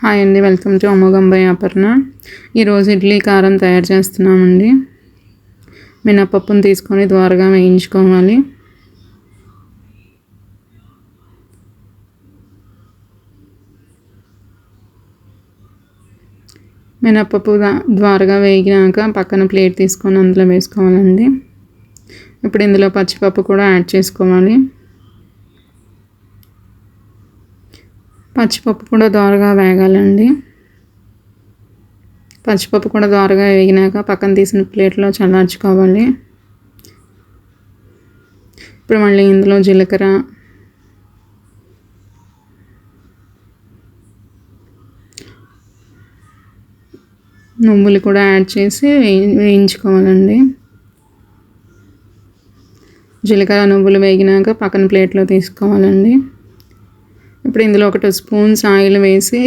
Hi అండి welcome to అమోఘంబై అపర్ణ. ఈరోజు ఇడ్లీ కారం తయారు చేస్తున్నామండి. మినపప్పును తీసుకొని ద్వారగా వేయించుకోవాలి. మినపప్పు ద్వారగా వేగినాక పక్కన ప్లేట్ తీసుకొని అందులో వేసుకోవాలండి. ఇప్పుడు ఇందులో పచ్చిపప్పు కూడా యాడ్ చేసుకోవాలి. పచ్చిపప్పు కూడా దోరగా వేగాలండి. పచ్చిపప్పు కూడా దోరగా వేగినాక పక్కన తీసిన ప్లేట్లో చల్లార్చుకోవాలి. ఇప్పుడు మళ్ళీ ఇందులో జీలకర్ర నువ్వులు కూడా యాడ్ చేసి వేయించుకోవాలండి. జీలకర్ర నువ్వులు వేగినాక పక్కన ప్లేట్లో తీసుకోవాలండి. ఇప్పుడు ఇందులో ఒక టూ స్పూన్స్ ఆయిల్ వేసి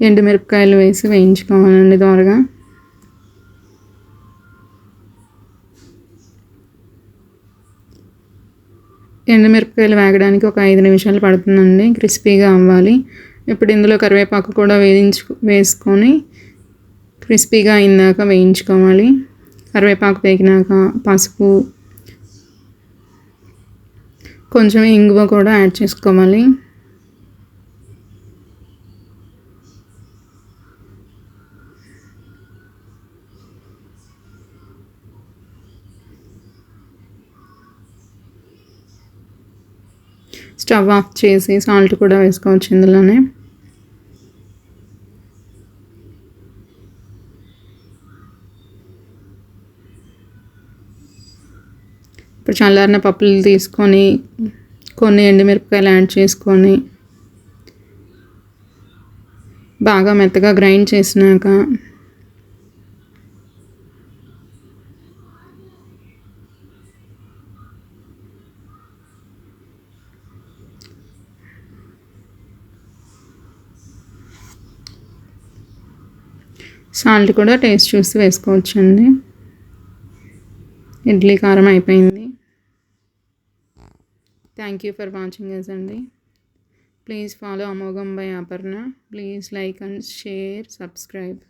ఎండుమిరపకాయలు వేసి వేయించుకోవాలండి దోరగా ఎండుమిరపకాయలు వేగడానికి ఒక ఐదు నిమిషాలు పడుతుందండి క్రిస్పీగా అవ్వాలి. ఇప్పుడు ఇందులో కరివేపాకు కూడా వేయించు వేసుకొని క్రిస్పీగా అయిందాక వేయించుకోవాలి. కరివేపాకు వేగినాక పసుపు కొంచెం ఇంగువ కూడా యాడ్ చేసుకోవాలి. స్టవ్ ఆఫ్ చేసి సాల్ట్ కూడా వేసుకోవచ్చు ఇందులోనే. ఇప్పుడు చల్లారిన పప్పులు తీసుకొని కొన్ని ఎండుమిరపకాయలు యాడ్ చేసుకొని బాగా మెత్తగా గ్రైండ్ చేసినాక సాల్ట్ కూడా టేస్ట్ చూసి వేసుకోవచ్చండి. ఇడ్లీ కారం అయిపోయింది. Thank you for watching yes అండి ప్లీజ్ ఫాలో అమోఘం bye Aparna please like and share subscribe